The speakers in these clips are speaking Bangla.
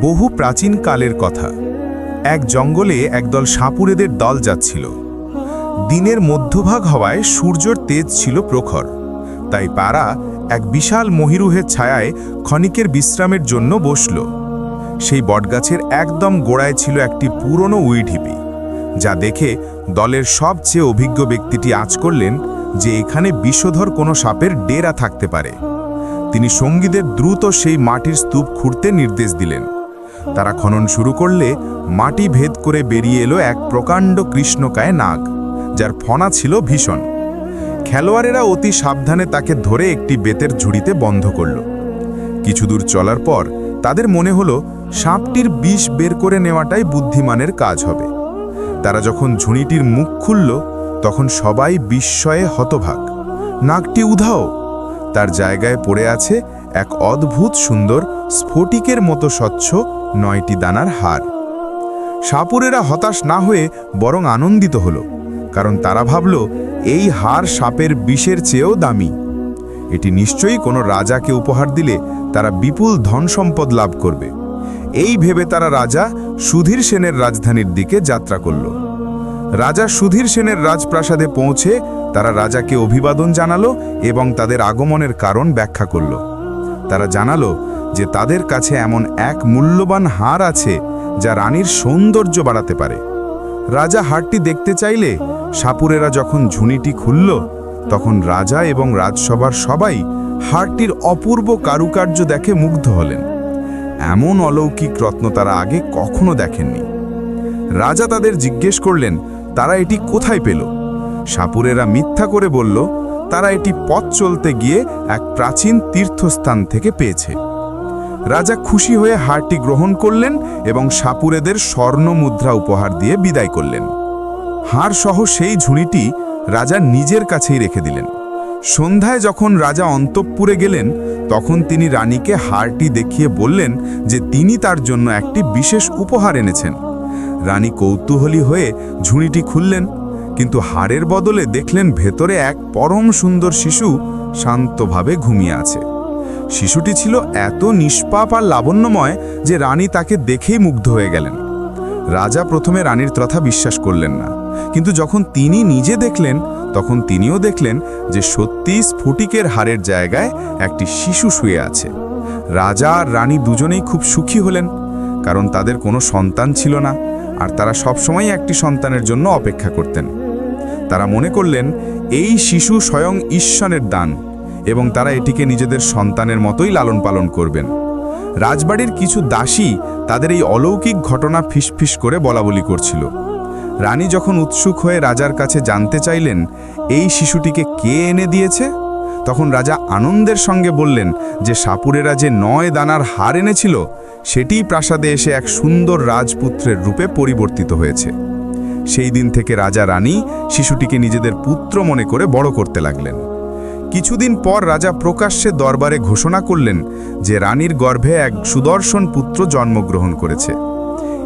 বহু প্রাচীন কালের কথা। এক জঙ্গলে একদল সাপুরেদের দল যাচ্ছিল। দিনের মধ্যভাগ হওয়ায় সূর্যর তেজ ছিল প্রখর। তাই পাড়া এক বিশাল মহিরুহের ছায়ায় ক্ষণিকের বিশ্রামের জন্য বসল। সেই বটগাছের একদম গোড়ায় ছিল একটি পুরনো উইঢিপি, যা দেখে দলের সবচেয়ে অভিজ্ঞ ব্যক্তিটি আজ করলেন যে এখানে বিষধর কোনো সাপের ডেরা থাকতে পারে। তিনি সঙ্গীদের দ্রুত সেই মাটির স্তূপ খুঁড়তে নির্দেশ দিলেন। তারা খনন শুরু করলে মাটি ভেদ করে বেরিয়ে এলো এক প্রকাণ্ড কৃষ্ণকায় নাগ, যার ফনা ছিল ভীষণ। খেলোয়াড়েরা অতি সাবধানে তাকে ধরে একটি বেতের ঝুড়িতে বন্ধ করল। কিছু দূর চলার পর তাদের মনে হলো সাপটির বিষ বের করে নেওয়াটাই বুদ্ধিমানের কাজ হবে। তারা যখন ঝুড়িটির মুখ খুলল, তখন সবাই বিস্ময়ে হতভাগ। নাকটি উধাও, তার জায়গায় পড়ে আছে এক অদ্ভুত সুন্দর স্ফটিকের মতো স্বচ্ছ নয়টি দানার হার সাপুরেরা হতাশ না হয়ে বরং আনন্দিত হলো, কারণ তারা ভাবল, এই হার সাপের বিষের চেয়েও দামি। এটি নিশ্চয়ই কোনো রাজাকে উপহার দিলে তারা বিপুল ধন সম্পদ লাভ করবে। এই ভেবে তারা রাজা সুধীর সেনের রাজধানীর দিকে যাত্রা করল। রাজা সুধীর সেনের রাজপ্রাসাদে পৌঁছে তারা রাজাকে অভিবাদন জানালো এবং তাদের আগমনের কারণ ব্যাখ্যা করল। তারা জানালো যে তাদের কাছে এমন এক মূল্যবান হার আছে যা রানীর সৌন্দর্য বাড়াতে পারে। রাজা হারটি দেখতে চাইলে সাপুরেরা যখন ঝুনিটি খুলল, তখন রাজা এবং রাজসভার সবাই হারটির অপূর্ব কারুকার্য দেখে মুগ্ধ হলেন। এমন অলৌকিক রত্ন তারা আগে কখনো দেখেননি। রাজা তাদের জিজ্ঞেস করলেন, তারা এটি কোথায় পেল? সাপুরেরা মিথ্যা করে বলল তারা এটি পথ চলতে গিয়ে এক প্রাচীন তীর্থস্থান থেকে পেয়েছে। রাজা খুশি হয়ে হারটি গ্রহণ করলেন এবং সাপুরেদের স্বর্ণ মুদ্রা উপহার দিয়ে বিদায় করলেন। হার সহ সেই ঝুড়িটি রাজা নিজের কাছেই রেখে দিলেন। সন্ধ্যায় যখন রাজা অন্তঃপুরে গেলেন, তখন তিনি রানীকে হারটি দেখিয়ে বললেন যে তিনি তার জন্য একটি বিশেষ উপহার এনেছেন। রানী কৌতূহলী হয়ে ঝুড়িটি খুললেন। কিন্তু হাড়ের বদলে দেখলেন ভেতরে এক পরম সুন্দর শিশু শান্তভাবে ঘুমিয়ে আছে। শিশুটি ছিল এত নিষ্পাপ আর লাবণ্যময় যে রানী তাকে দেখেই মুগ্ধ হয়ে গেলেন। রাজা প্রথমে রানীর কথা বিশ্বাস করলেন না। কিন্তু যখন তিনি নিজে দেখলেন, তখন তিনিও দেখলেন যে সত্যি স্ফটিকের হারের জায়গায় একটি শিশু শুয়ে আছে। রাজা আর রানী দুজনেই খুব সুখী হলেন, কারণ তাদের কোনো সন্তান ছিল না, আর তারা সবসময় একটি সন্তানের জন্য অপেক্ষা করতেন। তারা মনে করলেন, এই শিশু স্বয়ং ঈশ্বরের দান এবং তারা এটিকে নিজেদের সন্তানের মতোই লালন পালন করবেন। রাজবাড়ির কিছু দাসী তাদের এই অলৌকিক ঘটনা ফিসফিস করে বলাবলি করছিল। রানী যখন উৎসুক হয়ে রাজার কাছে জানতে চাইলেন, এই শিশুটিকে কে এনে দিয়েছে? তখন রাজা আনন্দের সঙ্গে বললেন যে, সাপুরেরা যে নয় দানার হার এনেছিল, সেটিই প্রাসাদে এসে এক সুন্দর রাজপুত্রের রূপে পরিবর্তিত হয়েছে। সেই দিন থেকে রাজা রানী শিশুটিকে নিজেদের পুত্র মনে করে বড় করতে লাগলেন। কিছুদিন পর রাজা প্রকাশ্যে দরবারে ঘোষণা করলেন যে রানীর গর্ভে এক সুদর্শন পুত্র জন্মগ্রহণ করেছে।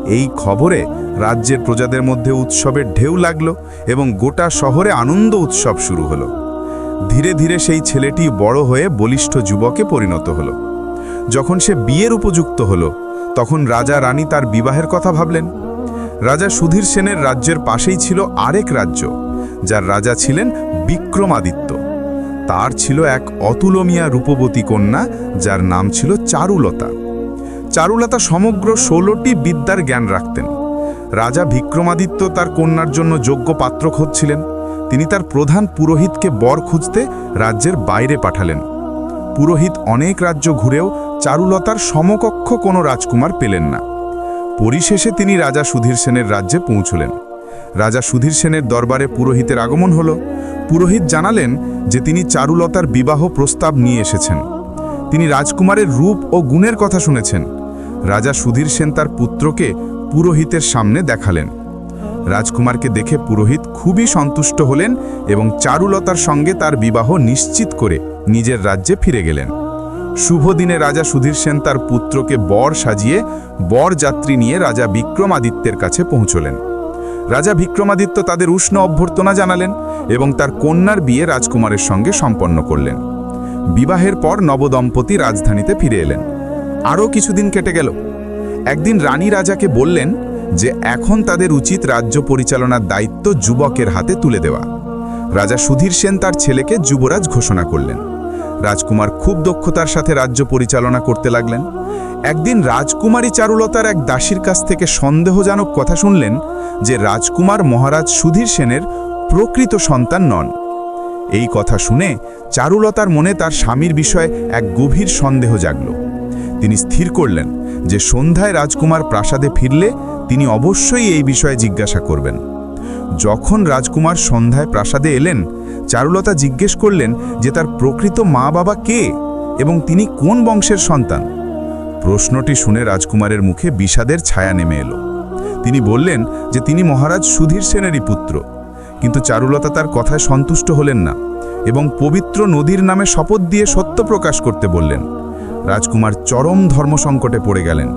এই খবরে রাজ্যের প্রজাদের মধ্যে উৎসবের ঢেউ লাগল এবং গোটা শহরে আনন্দ উৎসব শুরু হলো। ধীরে ধীরে সেই ছেলেটি বড় হয়ে বলিষ্ঠ যুবকে পরিণত হলো। যখন সে বিয়ের উপযুক্ত হলো, তখন রাজা রানী তার বিবাহের কথা ভাবলেন। রাজা সুধীর সেনের রাজ্যের পাশেই ছিল আরেক রাজ্য, যার রাজা ছিলেন বিক্রমাদিত্য। তার ছিল এক অতুলমিয়া রূপবতী কন্যা, যার নাম ছিল চারুলতা। চারুলতা সমগ্র ষোলোটি বিদ্যার জ্ঞান রাখতেন। রাজা বিক্রমাদিত্য তার কন্যার জন্য যোগ্য পাত্র খুঁজছিলেন। তিনি তার প্রধান পুরোহিতকে বর খুঁজতে রাজ্যের বাইরে পাঠালেন। পুরোহিত অনেক রাজ্য ঘুরেও চারুলতার সমকক্ষ কোনো রাজকুমার পেলেন না। পরিশেষে তিনি রাজা সুধীর সেনের রাজ্যে পৌঁছলেন। রাজা সুধীর সেনের দরবারে পুরোহিতের আগমন হল। পুরোহিত জানালেন যে তিনি চারুলতার বিবাহ প্রস্তাব নিয়ে এসেছেন। তিনি রাজকুমারের রূপ ও গুণের কথা শুনেছেন। রাজা সুধীর সেন তার পুত্রকে পুরোহিতের সামনে দেখালেন। রাজকুমারকে দেখে পুরোহিত খুবই সন্তুষ্ট হলেন এবং চারুলতার সঙ্গে তার বিবাহ নিশ্চিত করে নিজের রাজ্যে ফিরে গেলেন। শুভ দিনে রাজা সুধীর সেন তার পুত্রকে বর সাজিয়ে বর যাত্রী নিয়ে রাজা বিক্রমাদিত্যের কাছে পৌঁছলেন। রাজা বিক্রমাদিত্য তাদের উষ্ণ অভ্যর্থনা জানালেন এবং তার কন্যার বিয়ে রাজকুমারের সঙ্গে সম্পন্ন করলেন। বিবাহের পর নবদম্পতি রাজধানীতে ফিরে এলেন। আরও কিছুদিন কেটে গেল। একদিন রানী রাজাকে বললেন যে, এখন তাদের উচিত রাজ্য পরিচালনার দায়িত্ব যুবকের হাতে তুলে দেওয়া। রাজা সুধীর সেন তার ছেলেকে যুবরাজ ঘোষণা করলেন। রাজকুমার খুব দক্ষতার সাথে রাজ্য পরিচালনা করতে লাগলেন। একদিন রাজকুমারী চারুলতার এক দাসীর কাছ থেকে সন্দেহজনক কথা শুনলেন যে রাজকুমার মহারাজ সুধীর সেনের প্রকৃত সন্তান নন। এই কথা শুনে চারুলতার মনে তার স্বামীর বিষয়ে এক গভীর সন্দেহ জাগল। তিনি স্থির করলেন যে সন্ধ্যায় রাজকুমার প্রাসাদে ফিরলে তিনি অবশ্যই এই বিষয়ে জিজ্ঞাসা করবেন। যখন রাজকুমার সন্ধ্যায় প্রাসাদে এলেন, চারুলতা জিজ্ঞেস করলেন যে তার প্রকৃত মা বাবা কে এবং তিনি কোন বংশের সন্তান। প্রশ্নটি শুনে রাজকুমারের মুখে বিষাদের ছায়া নেমে এলো। তিনি বললেন যে তিনি মহারাজ সুধীর সেনেরই পুত্র, কিন্তু চারুলতা তার কথায় সন্তুষ্ট হলেন না এবং পবিত্র নদীর নামে শপথ দিয়ে সত্য প্রকাশ করতে বললেন। রাজকুমার চরম ধর্মসংকটে পড়ে গেলেন।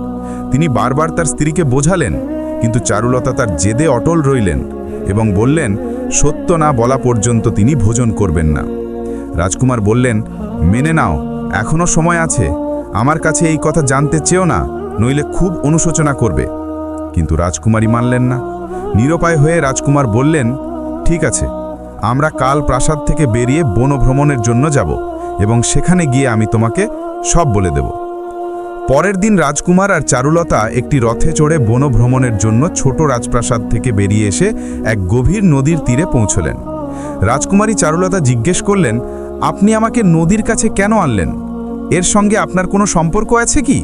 তিনি বারবার তার স্ত্রীকে বোঝালেন, কিন্তু চারুলতা তার জেদে অটল রইলেন। এবং বললেন, সত্য না বলা পর্যন্ত তিনি ভোজন করবেন না। রাজকুমার বললেন, মেনে নাও এখনও সময় আছে, আমার কাছে এই কথা জানতে চেয়েও না, নইলে খুব অনুশোচনা করবে। কিন্তু রাজকুমারী মানলেন না। নিরপায় হয়ে রাজকুমার বললেন, ঠিক আছে, আমরা কাল প্রাসাদ থেকে বেরিয়ে বনভ্রমণের জন্য যাব এবং সেখানে গিয়ে আমি তোমাকে সব বলে দেব। পরের দিন রাজকুমার আর চারুলতা একটি রথে চড়ে বনভ্রমণের জন্য ছোট রাজপ্রাসাদ থেকে বেরিয়ে এসে এক গভীর নদীর তীরে পৌঁছলেন। রাজকুমারী চারুলতা জিজ্ঞেস করলেন, আপনি আমাকে নদীর কাছে কেন আনলেন? এর সঙ্গে আপনার কোনো সম্পর্ক আছে কি?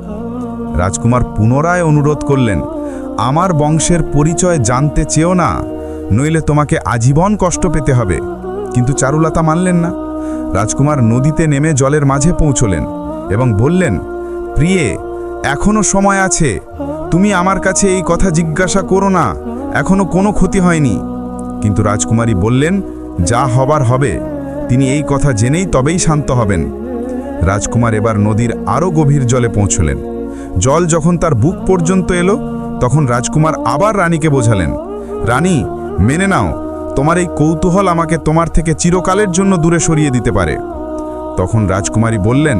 রাজকুমার পুনরায় অনুরোধ করলেন, আমার বংশের পরিচয় জানতে চেয়েও না, নইলে তোমাকে আজীবন কষ্ট পেতে হবে। কিন্তু চারুলতা মানলেন না। রাজকুমার নদীতে নেমে জলের মাঝে পৌঁছলেন এবং বললেন প্রিয়ে, এখনও সময় আছে। তুমি আমার কাছে এই কথা জিজ্ঞাসা করো না, এখনও কোনো ক্ষতি হয়নি। কিন্তু রাজকুমারী বললেন, যা হবার হবে। তিনি এই কথা জেনেই তবেই শান্ত হবেন। রাজকুমার এবার নদীর আরও গভীর জলে পৌঁছলেন। জল যখন তার বুক পর্যন্ত এলো, তখন রাজকুমার আবার রানীকে বোঝালেন, রানী, মেনে নাও, তোমার এই কৌতূহল আমাকে তোমার থেকে চিরকালের জন্য দূরে সরিয়ে দিতে পারে। তখন রাজকুমারী বললেন,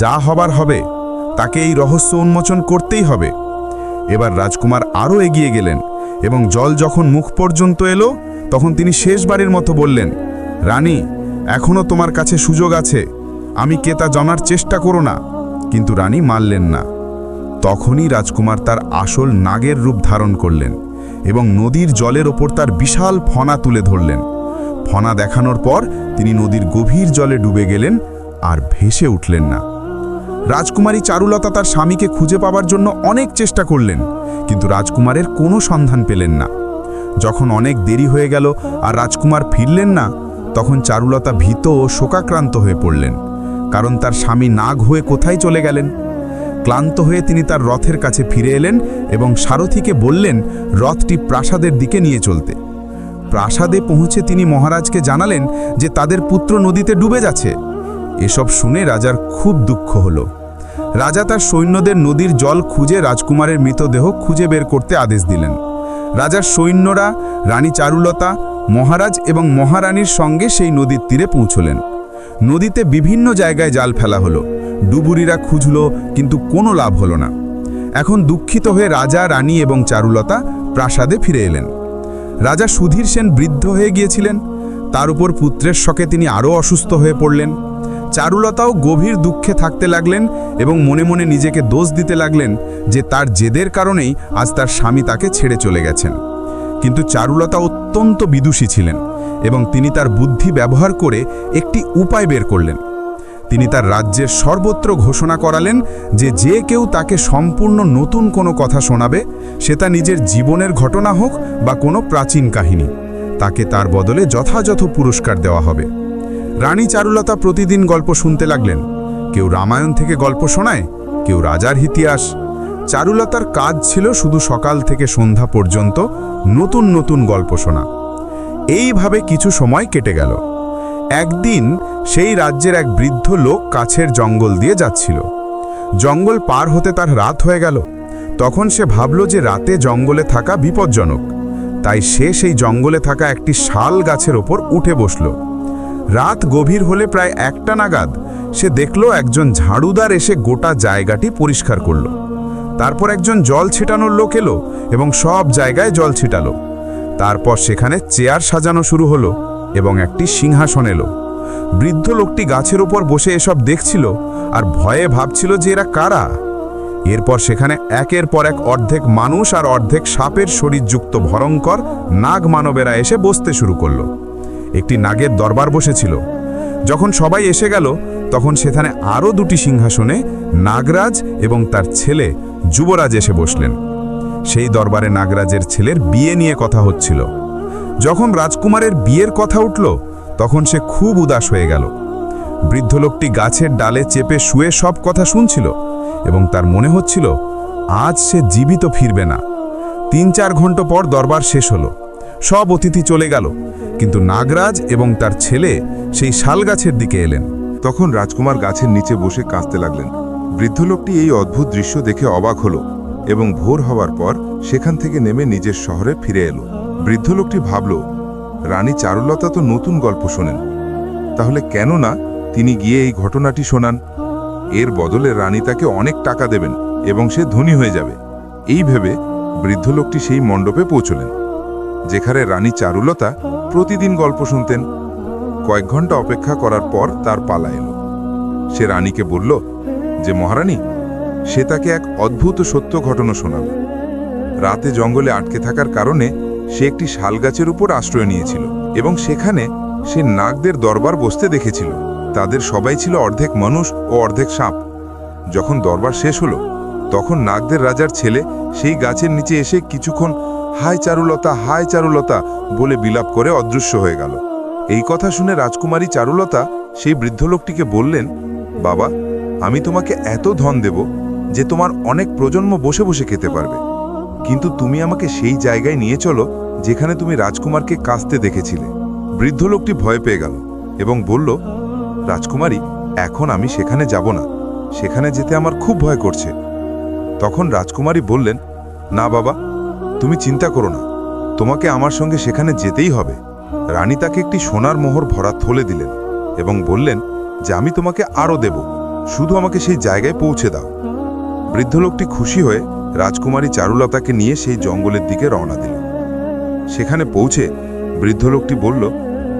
যা হবার হবে তাকে এই রহস্য উন্মোচন করতেই হবে। এবার রাজকুমার আরও এগিয়ে গেলেন এবং জল যখন মুখ পর্যন্ত এলো, তখন তিনি শেষবারের মতো বললেন, রানী এখনও তোমার কাছে সুযোগ আছে। আমি কে তা জানার চেষ্টা করো না। কিন্তু রানী মানলেন না। তখনই রাজকুমার তার আসল নাগের রূপ ধারণ করলেন এবং নদীর জলের ওপর তার বিশাল ফনা তুলে ধরলেন। ফনা দেখানোর পর তিনি নদীর গভীর জলে ডুবে গেলেন আর ভেসে উঠলেন না। রাজকুমারী চারুলতা তার স্বামীকে খুঁজে পাবার জন্য অনেক চেষ্টা করলেন, কিন্তু রাজকুমারের কোনো সন্ধান পেলেন না। যখন অনেক দেরি হয়ে গেল আর রাজকুমার ফিরলেন না, তখন চারুলতা ভীত ও শোকাক্রান্ত হয়ে পড়লেন, কারণ তার স্বামী নাগ হয়ে কোথায় চলে গেলেন? ক্লান্ত হয়ে তিনি তার রথের কাছে ফিরে এলেন এবং সারথীকে বললেন, রথটি প্রাসাদের দিকে নিয়ে চলতে। প্রাসাদে পৌঁছে তিনি মহারাজকে জানালেন যে তাদের পুত্র নদীতে ডুবে যাচ্ছে। এসব শুনে রাজার খুব দুঃখ হলো। রাজা তার সৈন্যদের নদীর জল খুঁজে রাজকুমারের মৃতদেহ খুঁজে বের করতে আদেশ দিলেন। রাজার সৈন্যরা, রানী চারুলতা, মহারাজ এবং মহারানীর সঙ্গে সেই নদীর তীরে পৌঁছলেন। নদীতে বিভিন্ন জায়গায় জাল ফেলা হলো। ডুবুরিরা খুঁজল, কিন্তু কোনো লাভ হলো না। এখন দুঃখিত হয়ে রাজা, রানী এবং চারুলতা প্রাসাদে ফিরে এলেন। রাজা সুধীর সেন বৃদ্ধ হয়ে গিয়েছিলেন। তার উপর পুত্রের শকে তিনি আরও অসুস্থ হয়ে পড়লেন। চারুলতাও গভীর দুঃখে থাকতে লাগলেন এবং মনে মনে নিজেকে দোষ দিতে লাগলেন যে তার জেদের কারণেই আজ তার স্বামী তাকে ছেড়ে চলে গেছেন। কিন্তু চারুলতা অত্যন্ত বিদুষী ছিলেন এবং তিনি তার বুদ্ধি ব্যবহার করে একটি উপায় বের করলেন। তিনি তার রাজ্যের সর্বত্র ঘোষণা করালেন যে যে কেউ তাকে সম্পূর্ণ নতুন কোনো কথা শোনাবে, সে তা নিজের জীবনের ঘটনা হোক বা কোনো প্রাচীন কাহিনী, তাকে তার বদলে যথাযথ পুরস্কার দেওয়া হবে। রানী চারুলতা প্রতিদিন গল্প শুনতে লাগলেন। কেউ রামায়ণ থেকে গল্প শোনায়, কেউ রাজার ইতিহাস। চারুলতার কাজ ছিল শুধু সকাল থেকে সন্ধ্যা পর্যন্ত নতুন নতুন গল্প শোনা। এইভাবে কিছু সময় কেটে গেল। একদিন সেই রাজ্যের এক বৃদ্ধ লোক কাছের জঙ্গল দিয়ে যাচ্ছিল। জঙ্গল পার হতে তার রাত হয়ে গেল। তখন সে ভাবল যে রাতে জঙ্গলে থাকা বিপজ্জনক। তাই সে সেই জঙ্গলে থাকা একটি শাল গাছের ওপর উঠে বসল। রাত গভীর হলে প্রায় একটা নাগাদ সে দেখল একজন ঝাড়ুদার এসে গোটা জায়গাটি পরিষ্কার করল। তারপর একজন জল ছিটানোর লোক এলো এবং সব জায়গায় জল ছিটালো। তারপর সেখানে চেয়ার সাজানো শুরু হলো এবং একটি সিংহাসন এলো। বৃদ্ধ লোকটি গাছের ওপর বসে এসব দেখছিল আর ভয়ে ভাবছিল যে এরা কারা। এরপর সেখানে একের পর এক অর্ধেক মানুষ আর অর্ধেক সাপের শরীরযুক্ত ভয়ঙ্কর নাগ মানবেরা এসে বসতে শুরু করল। একটি নাগের দরবার বসেছিল। যখন সবাই এসে গেল, তখন সেখানে আরও দুটি সিংহাসনে নাগরাজ এবং তার ছেলে যুবরাজ এসে বসলেন। সেই দরবারে নাগরাজের ছেলের বিয়ে নিয়ে কথা হচ্ছিল। যখন রাজকুমারের বিয়ের কথা উঠল, তখন সে খুব উদাস হয়ে গেল। বৃদ্ধ লোকটি গাছের ডালে চেপে শুয়ে সব কথা শুনছিল এবং তার মনে হচ্ছিল, আজ সে জীবিত ফিরবে না। তিন চার ঘণ্টা পর দরবার শেষ হলো। সব অতিথি চলে গেল। কিন্তু নাগরাজ এবং তার ছেলে সেই শাল গাছের দিকে এলেন। তখন রাজকুমার গাছের নিচে বসে কাঁদতে লাগলেন। বৃদ্ধ লোকটি এই অদ্ভুত দৃশ্য দেখে অবাক হল এবং ভোর হওয়ার পর সেখান থেকে নেমে নিজের শহরে ফিরে এলো। বৃদ্ধ লোকটি ভাবল, রানী চারুলতা তো নতুন গল্প শোনেন। তাহলে কেন না তিনি গিয়ে এই ঘটনাটি শোনান? এর বদলে রানী তাকে অনেক টাকা দেবেন এবং সে ধনী হয়ে যাবে। এই ভেবে বৃদ্ধ লোকটি সেই মণ্ডপে পৌঁছলেন। যেখানে রানী চারুলতা প্রতিদিন গল্প শুনতেন। কয়েক ঘণ্টা অপেক্ষা করার পর তার পালা এলো। সে রানীকে বলল যে, মহারানী, সে তাকে এক অদ্ভুত সত্য ঘটনা শোনাবে। রাতে জঙ্গলে আটকে থাকার কারণে সে একটি শালগাছের উপর আশ্রয় নিয়েছিল এবং সেখানে সে নাগদের দরবার বসতে দেখেছিল। তাদের সবাই ছিল অর্ধেক মানুষ ও অর্ধেক সাপ। যখন দরবার শেষ হলো, তখন নাগদের রাজার ছেলে সেই গাছের নিচে এসে কিছুক্ষণ হায় চারুলতা হায় চারুলতা বলে বিলাপ করে অদৃশ্য হয়ে গেল। এই কথা শুনে রাজকুমারী চারুলতা সেই বৃদ্ধ লোকটিকে বললেন, বাবা, আমি তোমাকে এত ধন দেব যে তোমার অনেক প্রজন্ম বসে বসে খেতে পারবে। কিন্তু তুমি আমাকে সেই জায়গায় নিয়ে চলো যেখানে তুমি রাজকুমারকে কাঁচতে দেখেছিলে। বৃদ্ধ লোকটি ভয় পেয়ে গেল এবং বলল, রাজকুমারী, এখন আমি সেখানে যাব না। সেখানে যেতে আমার খুব ভয় করছে। তখন রাজকুমারী বললেন, না বাবা তুমি চিন্তা করো না। তোমাকে আমার সঙ্গে সেখানে যেতেই হবে। রানী তাকে একটি সোনার মোহর ভরা থলে দিলেন এবং বললেন যে আমি তোমাকে আরও দেব। শুধু আমাকে সেই জায়গায় পৌঁছে দাও। বৃদ্ধ লোকটি খুশি হয়ে রাজকুমারী চারুলতাকে নিয়ে সেই জঙ্গলের দিকে রওনা দিল। সেখানে পৌঁছে বৃদ্ধ লোকটি বলল,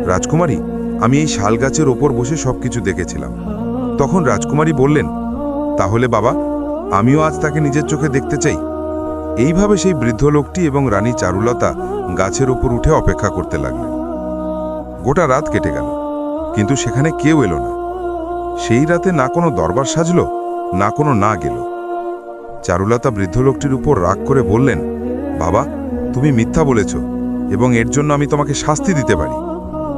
রাজকুমারী, আমি এই শাল গাছের ওপর বসে সবকিছু দেখেছিলাম। তখন রাজকুমারী বললেন, তাহলে বাবা, আমিও আজ তাকে নিজের চোখে দেখতে চাই। এইভাবে সেই বৃদ্ধ লোকটি এবং রানী চারুলতা গাছের ওপর উঠে অপেক্ষা করতে লাগলেন। গোটা রাত কেটে গেল, কিন্তু সেখানে কেউ এলো না। সেই রাতে না কোনো দরবার সাজলো, না কোনো না গেল। চারুলতা বৃদ্ধ লোকটির উপর রাগ করে বললেন, বাবা, তুমি মিথ্যা বলেছ এবং এর জন্য আমি তোমাকে শাস্তি দিতে পারি।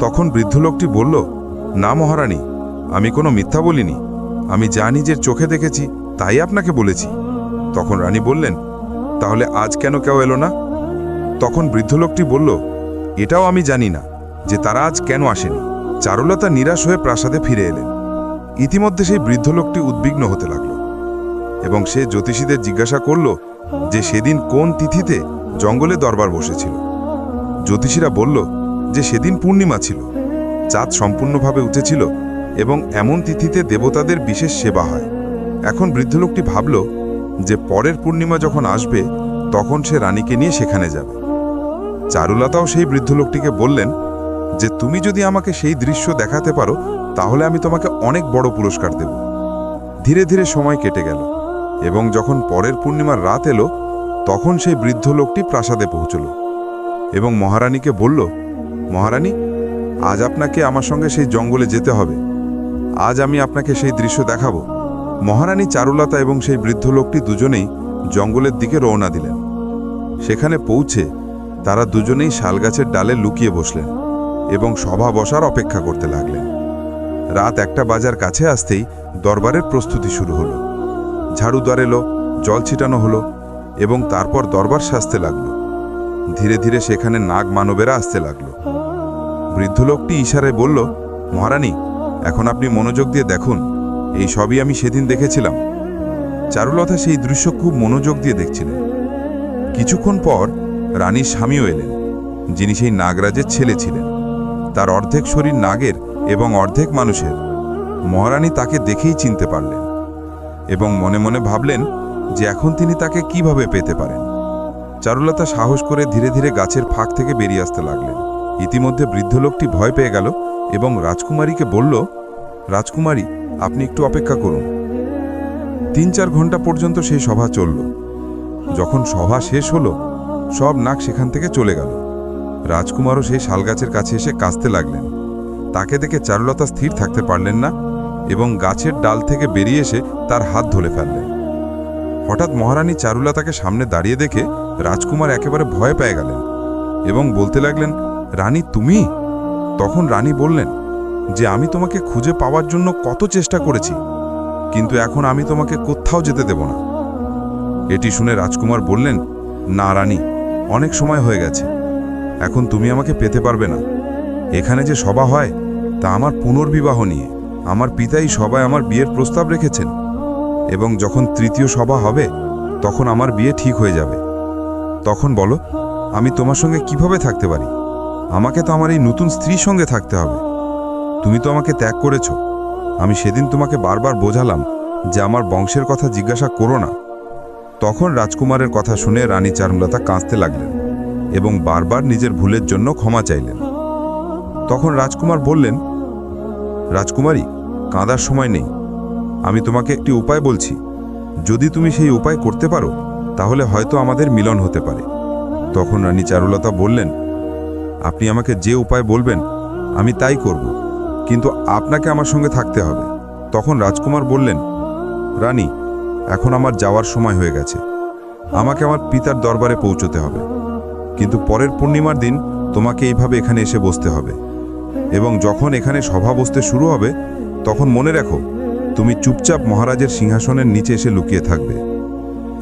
তখন বৃদ্ধ লোকটি বলল, না মহারানী, আমি কোনো মিথ্যা বলিনি। আমি যা নিজের চোখে দেখেছি, তাই আপনাকে বলেছি। তখন রানী বললেন তাহলে আজ কেন কেউ এলো না? তখন বৃদ্ধ লোকটি বলল, এটাও আমি জানি না যে তারা আজ কেন আসেনি। চারুলতা নিরাশ হয়ে প্রাসাদে ফিরে এলেন। ইতিমধ্যে সেই বৃদ্ধ লোকটি উদ্বিগ্ন হতে লাগল এবং সে জ্যোতিষীদের জিজ্ঞাসা করল যে সেদিন কোন তিথিতে জঙ্গলে দরবার বসেছিল। জ্যোতিষীরা বলল যে সেদিন পূর্ণিমা ছিল, চাঁদ সম্পূর্ণভাবে উঠেছিল এবং এমন তিথিতে দেবতাদের বিশেষ সেবা হয়। এখন বৃদ্ধ লোকটি ভাবল যে পরের পূর্ণিমা যখন আসবে, তখন সে রানীকে নিয়ে সেখানে যাবে। চারুলতাও সেই বৃদ্ধ লোকটিকে বললেন, যে তুমি যদি আমাকে সেই দৃশ্য দেখাতে পারো, তাহলে আমি তোমাকে অনেক বড় পুরস্কার দেব। ধীরে ধীরে সময় কেটে গেল, এবং যখন পরের পূর্ণিমার রাত এলো, তখন সেই বৃদ্ধ লোকটি প্রাসাদে পৌঁছল, এবং মহারানীকে বলল, মহারানী, আজ আপনাকে আমার সঙ্গে সেই জঙ্গলে যেতে হবে। আজ আমি আপনাকে সেই দৃশ্য দেখাবো। মহারানী চারুলতা এবং সেই বৃদ্ধ লোকটি দুজনেই জঙ্গলের দিকে রওনা দিলেন। সেখানে পৌঁছে তারা দুজনেই শালগাছের ডালে লুকিয়ে বসলেন এবং সভা বসার অপেক্ষা করতে লাগলেন। রাত একটা বাজার কাছে আসতেই দরবারের প্রস্তুতি শুরু হলো। ঝাড়ুদার এলো, জল ছিটানো হলো এবং তারপর দরবার সাজতে লাগল। ধীরে ধীরে সেখানে নাগ মানবেরা আসতে লাগল। বৃদ্ধ লোকটি ইশারায় বলল, মহারানী, এখন আপনি মনোযোগ দিয়ে দেখুন এই সবই আমি সেদিন দেখেছিলাম। চারুলতা সেই দৃশ্য খুব মনোযোগ দিয়ে দেখছিলেন। কিছুক্ষণ পর রানীর স্বামীও এলেন, যিনি সেই নাগরাজের ছেলে ছিলেন। তার অর্ধেক শরীর নাগের এবং অর্ধেক মানুষের। মহারানী তাকে দেখেই চিনতে পারলেন এবং মনে মনে ভাবলেন যে এখন তিনি তাকে কীভাবে পেতে পারেন। চারুলতা সাহস করে ধীরে ধীরে গাছের ফাঁক থেকে বেরিয়ে আসতে লাগলেন। ইতিমধ্যে বৃদ্ধ লোকটি ভয় পেয়ে গেল এবং রাজকুমারীকে বলল রাজকুমারী, আপনি একটু অপেক্ষা করুন। তিন চার ঘণ্টা পর্যন্ত সেই সভা চলল। যখন সভা শেষ হলো, সব নাক সেখান থেকে চলে গেল। রাজকুমারও সেই শালগাছের কাছে এসে কাঁচতে লাগলেন। তাকে দেখে চারুলতা স্থির থাকতে পারলেন না এবং গাছের ডাল থেকে বেরিয়ে এসে তার হাত ধরে ফেললেন। হঠাৎ মহারানী চারুলতাকে সামনে দাঁড়িয়ে দেখে রাজকুমার একেবারে ভয় পেয়ে গেলেন এবং বলতে লাগলেন, রানী, তুমি? তখন রানী বললেন যে আমি তোমাকে খুঁজে পাওয়ার জন্য কত চেষ্টা করেছি, কিন্তু এখন আমি তোমাকে কোথাও যেতে দেব না। এটি শুনে রাজকুমার বললেন, না রানী, অনেক সময় হয়ে গেছে। এখন তুমি আমাকে পেতে পারবে না। এখানে যে সভা হয়, তা আমার পুনর্বিবাহ নিয়ে। আমার পিতাই সবাই আমার বিয়ের প্রস্তাব রেখেছেন। এবং যখন তৃতীয় সভা হবে, তখন আমার বিয়ে ঠিক হয়ে যাবে। তখন বলো, আমি তোমার সঙ্গে কীভাবে থাকতে পারি? আমাকে তো আমার এই নতুন স্ত্রীর সঙ্গে থাকতে হবে। তুমি তো আমাকে ত্যাগ করেছ। আমি সেদিন তোমাকে বারবার বোঝালাম যে আমার বংশের কথা জিজ্ঞাসা করো না। তখন রাজকুমারের কথা শুনে রানী চারুলতা কাঁদতে লাগলেন এবং বারবার নিজের ভুলের জন্য ক্ষমা চাইলেন। তখন রাজকুমার বললেন, রাজকুমারী, কাঁদার সময় নেই। আমি তোমাকে একটি উপায় বলছি। যদি তুমি সেই উপায় করতে পারো, তাহলে হয়তো আমাদের মিলন হতে পারে। তখন রানী চারুলতা বললেন, আপনি আমাকে যে উপায় বলবেন, আমি তাই করব। কিন্তু আপনাকে আমার সঙ্গে থাকতে হবে। তখন রাজকুমার বললেন, রানী, এখন আমার যাওয়ার সময় হয়ে গেছে। আমাকে আমার পিতার দরবারে পৌঁছতে হবে। কিন্তু পরের পূর্ণিমার দিন তোমাকে এইভাবে এখানে এসে বসতে হবে। এবং যখন এখানে সভা বসতে শুরু হবে, তখন মনে রাখো, তুমি চুপচাপ মহারাজের সিংহাসনের নিচে এসে লুকিয়ে থাকবে।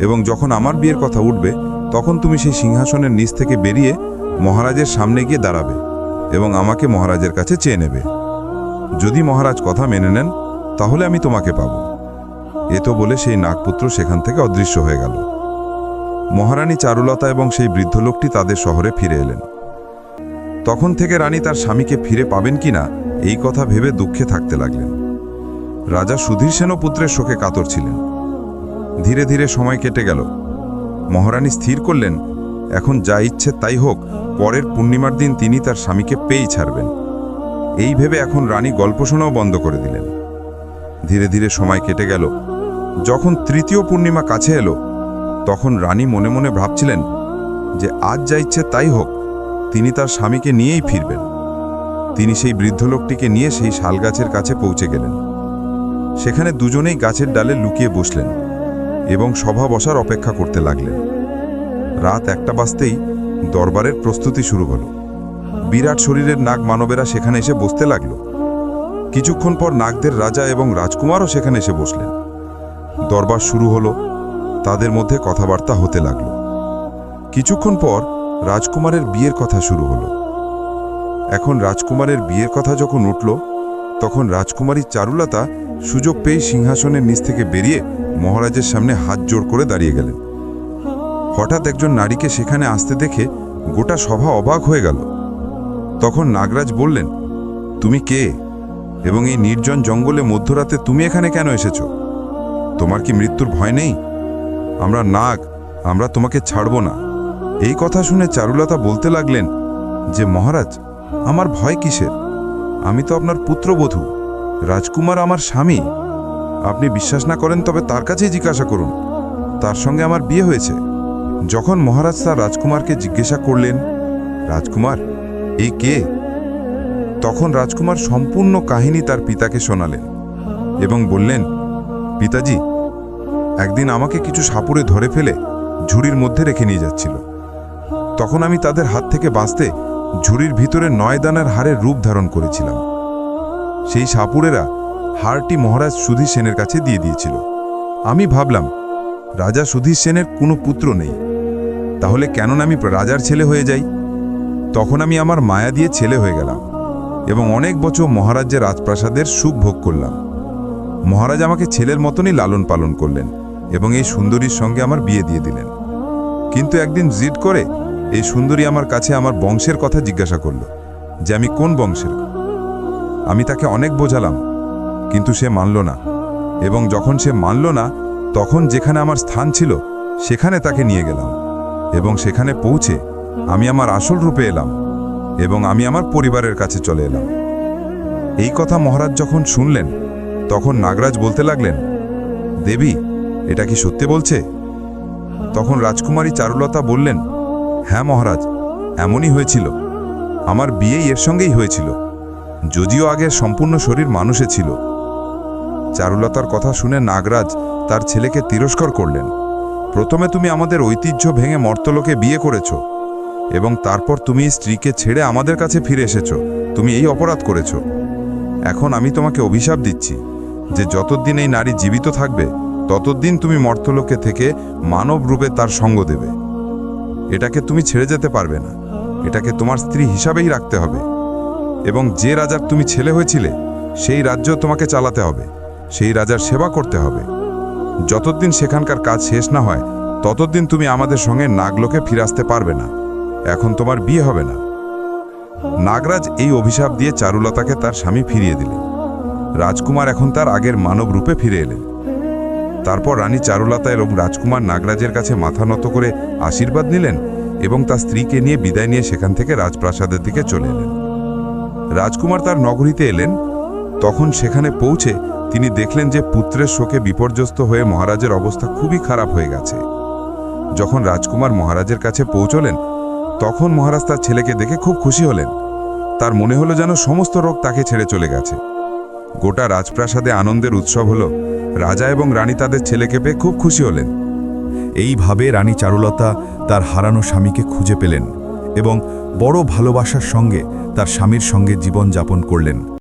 এবং যখন আমার বিয়ের কথা উঠবে, তখন তুমি সেই সিংহাসনের নিচ থেকে বেরিয়ে মহারাজের সামনে গিয়ে দাঁড়াবে এবং আমাকে মহারাজের কাছে চেয়ে নেবে। যদি মহারাজ কথা মেনে নেন, তাহলে আমি তোমাকে পাব। এ তো বলে সেই নাগপুত্র সেখান থেকে অদৃশ্য হয়ে গেল। মহারানী চারুলতা এবং সেই বৃদ্ধ লোকটি তাদের শহরে ফিরে এলেন। তখন থেকে রানী তার স্বামীকে ফিরে পাবেন কিনা, এই কথা ভেবে দুঃখে থাকতে লাগলেন। রাজা সুধীর পুত্রের শোকে কাতর ছিলেন। ধীরে ধীরে সময় কেটে গেল। মহারানী স্থির করলেন, এখন যা ইচ্ছে তাই হোক, পরের পূর্ণিমার দিন তিনি তার স্বামীকে পেয়েই ছাড়বেন। এই ভেবে এখন রানী গল্প শোনাও বন্ধ করে দিলেন। ধীরে ধীরে সময় কেটে গেল। যখন তৃতীয় পূর্ণিমা কাছে এলো, তখন রানী মনে মনে ভাবছিলেন যে আজ যা ইচ্ছে তাই হোক, তিনি তার স্বামীকে নিয়েই ফিরবেন। তিনি সেই বৃদ্ধ লোকটিকে নিয়ে সেই শালগাছের কাছে পৌঁছে গেলেন। সেখানে দুজনেই গাছের ডালে লুকিয়ে বসলেন এবং সভা বসার অপেক্ষা করতে লাগলেন। রাত একটা বাজতেই দরবারের প্রস্তুতি শুরু হলো। বিরাট শরীরের নাগ মানবেরা সেখানে এসে বসতে লাগল। কিছুক্ষণ পর নাগদের রাজা এবং রাজকুমারও সেখানে এসে বসলেন। দরবার শুরু হলো, তাদের মধ্যে কথাবার্তা হতে লাগল। কিছুক্ষণ পর রাজকুমারের বিয়ের কথা শুরু হলো। এখন রাজকুমারের বিয়ের কথা যখন উঠল, তখন রাজকুমারী চারুলতা সুযোগ পেয়ে সিংহাসনের নিচ থেকে বেরিয়ে মহারাজের সামনে হাত জোড় করে দাঁড়িয়ে গেলেন। হঠাৎ একজন নারীকে সেখানে আসতে দেখে গোটা সভা অবাক হয়ে গেল। তখন নাগরাজ বললেন, তুমি কে? এবং এই নির্জন জঙ্গলে মধ্যরাতে তুমি এখানে কেন এসেছ? তোমার কি মৃত্যুর ভয় নেই? আমরা নাগ, আমরা তোমাকে ছাড়ব না। এই কথা শুনে চারুলতা বলতে লাগলেন যে, মহারাজ, আমার ভয় কিসের? আমি তো আপনার পুত্রবধূ, রাজকুমার আমার স্বামী। আপনি বিশ্বাস না করেন, তবে তার কাছেই জিজ্ঞাসা করুন। তার সঙ্গে আমার বিয়ে হয়েছে। যখন মহারাজ তার রাজকুমারকে জিজ্ঞাসা করলেন, রাজকুমার এই কে? তখন রাজকুমার সম্পূর্ণ কাহিনী তার পিতাকে শোনালেন এবং বললেন, পিতাজি, একদিন আমাকে কিছু সাপুরে ধরে ফেলে ঝুড়ির মধ্যে রেখে নিয়ে যাচ্ছিল। তখন আমি তাদের হাত থেকে বাঁচতে ঝুড়ির ভিতরে নয় দানার হারের রূপ ধারণ করেছিলাম। সেই সাপুরেরা হারটি মহারাজ সুধীর সেনের কাছে দিয়ে দিয়েছিল। আমি ভাবলাম, রাজা সুধীর সেনের কোনো পুত্র নেই। তাহলে কেন আমি রাজার ছেলে হয়ে যাই? তখন আমি আমার মায়া দিয়ে ছেলে হয়ে গেলাম এবং অনেক বছর মহারাজ্যের রাজপ্রাসাদের সুখ ভোগ করলাম। মহারাজ আমাকে ছেলের মতনই লালন পালন করলেন এবং এই সুন্দরীর সঙ্গে আমার বিয়ে দিয়ে দিলেন। কিন্তু একদিন জিদ করে এই সুন্দরী আমার কাছে আমার বংশের কথা জিজ্ঞাসা করল যে আমি কোন বংশের? আমি তাকে অনেক বোঝালাম, কিন্তু সে মানল না এবং যখন সে মানল না, তখন যেখানে আমার স্থান ছিল, সেখানে তাকে নিয়ে গেলাম এবং সেখানে পৌঁছে আমি আমার আসল রূপে এলাম এবং আমি আমার পরিবারের কাছে চলে এলাম। এই কথা মহারাজ যখন শুনলেন, তখন নাগরাজ বলতে লাগলেন, দেবী, এটা কি সত্যি বলছে? তখন রাজকুমারী চারুলতা বললেন হ্যাঁ মহারাজ, এমনই হয়েছিল। আমার বিয়ে এর সঙ্গেই হয়েছিল, যদিও আগে সম্পূর্ণ শরীর মানুষে ছিল। চারুলতার কথা শুনে নাগরাজ তার ছেলেকে তিরস্কার করলেন, প্রথমে তুমি আমাদের ঐতিহ্য ভেঙে মর্তলোকে বিয়ে করেছ এবং তারপর তুমি স্ত্রীকে ছেড়ে আমাদের কাছে ফিরে এসেছ। তুমি এই অপরাধ করেছ। এখন আমি তোমাকে অভিশাপ দিচ্ছি যে যতদিন এই নারী জীবিত থাকবে, ততদিন তুমি মর্তলোকে থেকে মানব রূপে তার সঙ্গ দেবে। এটাকে তুমি ছেড়ে যেতে পারবে না। এটাকে তোমার স্ত্রী হিসাবেই রাখতে হবে। এবং যে রাজার তুমি ছেলে হয়েছিলে, সেই রাজ্য তোমাকে চালাতে হবে। সেই রাজার সেবা করতে হবে। যতদিন সেখানকার কাজ শেষ না হয়, ততদিন তুমি আমাদের সঙ্গে নাগলোকে ফিরে আসতে পারবে না। এখন তোমার বিয়ে হবে না। নাগরাজ এই অভিশাপ দিয়ে চারুলতাকে তার স্বামী ফিরিয়ে দিলেন রাজকুমার এখন তার আগের মানব রূপে ফিরে এলেন তারপর রানী চারুলতা এবং রাজকুমার নাগরাজের কাছে মাথা নত করে আশীর্বাদ নিলেন এবং তার স্ত্রীকে নিয়ে বিদায় নিয়ে সেখান থেকে রাজপ্রাসাদের দিকে চলে এলেন। রাজকুমার তার নগরীতে এলেন। তখন সেখানে পৌঁছে তিনি দেখলেন যে পুত্রের শোকে বিপর্যস্ত হয়ে মহারাজের অবস্থা খুবই খারাপ হয়ে গেছে। যখন রাজকুমার মহারাজের কাছে পৌঁছলেন তখন মহারাজ তার ছেলেকে দেখে খুব খুশি হলেন। তার মনে হলো যেন সমস্ত রোগ তাকে ছেড়ে চলে গেছে। গোটা রাজপ্রাসাদে আনন্দের উৎসব হলো। রাজা এবং রানী তাদের ছেলেকে পেয়ে খুব খুশি হলেন। এইভাবে রানী চারুলতা তার হারানো স্বামীকে খুঁজে পেলেন এবং বড় ভালোবাসার সঙ্গে তার স্বামীর সঙ্গে জীবন যাপন করলেন।